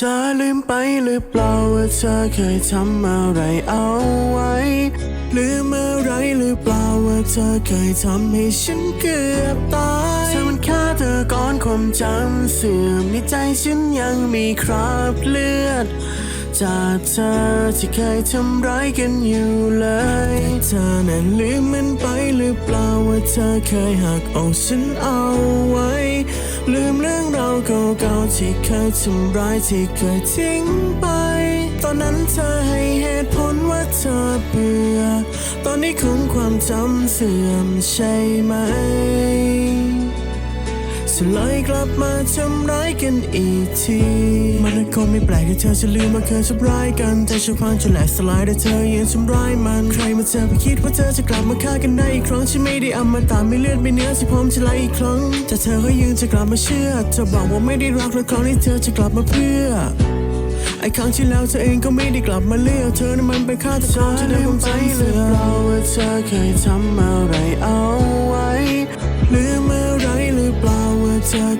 ธอลืมไปหรือเปล่าว่าเธอเคยทำอะไรเอาไว้ลืมอะไรหรือเปล่าว่าเธอเคยทำให้ฉันเกือบตายเธอมันฆ่าเธอก่อนความจำเสื่อมในใจฉันยังมีคราบเลือด จากเธอที่เคยทำร้ายกันอยู่เลยเธอนั้นลืมมันไปหรือเปล่าว่าเธอเคยหักอกฉันเอาไว้ เก่าที่เคยทำร้ายที่เคยทิ้งไป ตอนนั้นเธอให้เหตุผลว่าเธอเบื่อ ตอนนี้คงความจำเสื่อมใช่ไหม สุดเลยกลับมาทำร้ายกันอีกที มันคงไม่แปลกที่เธอจะลืมมาเคยทำร้ายกัน แต่ฉันพังจะแหลกสลายแต่เธอยังทำร้ายมัน ใครมาเจอไปคิดว่าเธอจะกลับมาฆ่ากันได้อีกครั้งฉันไม่ได้อำมตะไม่เลือดไม่เนื้อที่พร้อมจะไล่อีกครั้ง แต่เธอก็ยังจะกลับมาเชื่อ เธอบอกว่าไม่ได้รักและครั้งนี้เธอจะกลับมาเพื่อไอ้ครั้งที่แล้วเธอเองก็ไม่ได้กลับมาเลือกเธอนั้นมันเป็นฆาตกรที่ได้ผมใจเสือเราว่าเธอเคยทำอะไร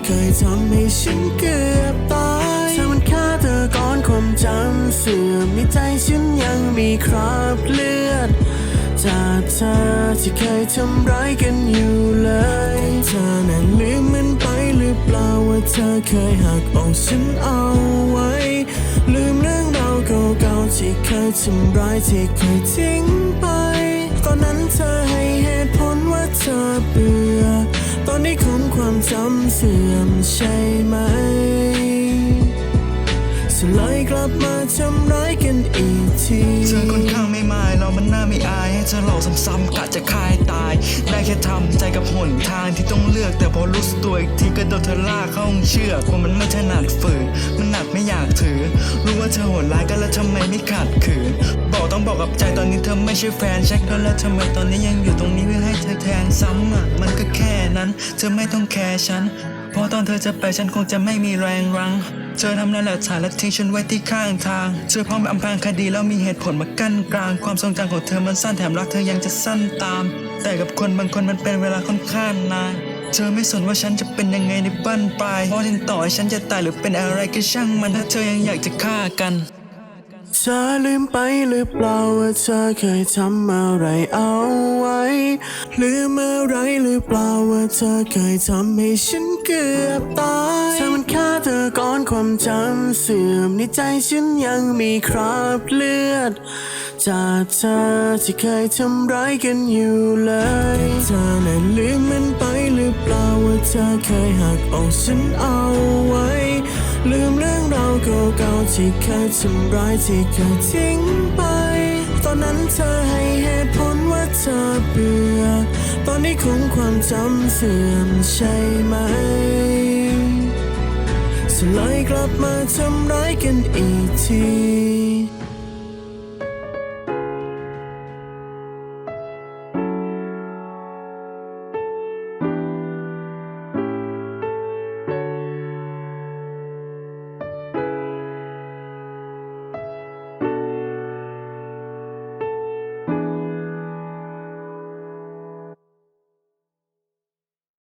เคยทำให้ฉันเกือบตายเธอมันฆ่าเธอก่อนความจำเสื่อมในใจฉันยังมีคราบเลือดจากเธอที่เคยทำร้ายกันอยู่เลยเธอนั้นลืมมันไปหรือเปล่าว่าเธอเคยหักอกฉันเอาไว้ ลืมเรื่องราวเก่าๆที่เคยทำร้ายที่เคยทิ้งไป ความจำเสื่อมใช่ไหมสุดเลยกลับมาทำร้ายกันอีกทีเธอค่อนข้างไม่มายเรามันน่าไม่อาย ให้เธอหลอกซ้ำๆกะจะฆ่าให้ตาย ได้แค่ทำใจกับหนทางที่ต้องเลือก แต่พอรู้สึกตัวอีกทีก็โดนเธอลากเข้าห้องเชือกว่ามันไม่ถนัดฝืนมันหนักไม่อยากถือ รู้ว่าเธอโหดร้ายกันแล้วทำไมไม่ขัดขืน บอกกับใจตอนนี้เธอไม่ใช่แฟนเช็คกันแล้วทำไมตอนนี้ยังอยู่ตรงนี้เพื่อให้เธอแทนซ้ำอะมันก็แค่นั้น เธอไม่ต้องแคร์ฉันเพราะตอนเธอจะไปฉันคงจะไม่มีแรงรั้งเธอทำนั่นแหละถ่ายและทิ้งฉันไว้ที่ข้างทาง เธอพร้อมอำพรางคดีแล้วมีเหตุผลมากั้นกลาง ความทรงจำของเธอมันสั้นแถมรักเธอยังจะสั้นตาม แต่กับคนบางคนมันเป็นเวลาค่อนข้างนานเธอไม่สนว่าฉันจะเป็นยังไงในบ้านปลายเพราะถึงต่อให้ฉันจะตายหรือเป็นอะไรก็ช่างมันถ้าเธอยังอยากจะฆ่ากัน เธอลืมไปหรือเปล่าว่าเธอเคยทำอะไรเอาไว้ ลืมอะไรหรือเปล่าว่าเธอเคยทำให้ฉันเกือบตายเธอมันฆ่าเธอก่อนความจำเสื่อมในใจฉันยังมีคราบเลือด จากเธอที่เคยทำร้ายกันอยู่เลยเธอนั้นลืมมันไปหรือเปล่าว่าเธอเคยหักอกฉันเอาไว้ เก่าๆที่เคยทำร้ายที่เคยทิ้งไป ตอนนั้นเธอให้เหตุผลว่าเธอเบื่อ ตอนนี้คงความจำเสื่อมใช่ไหมสลายกลับมาทำร้ายกันอีกที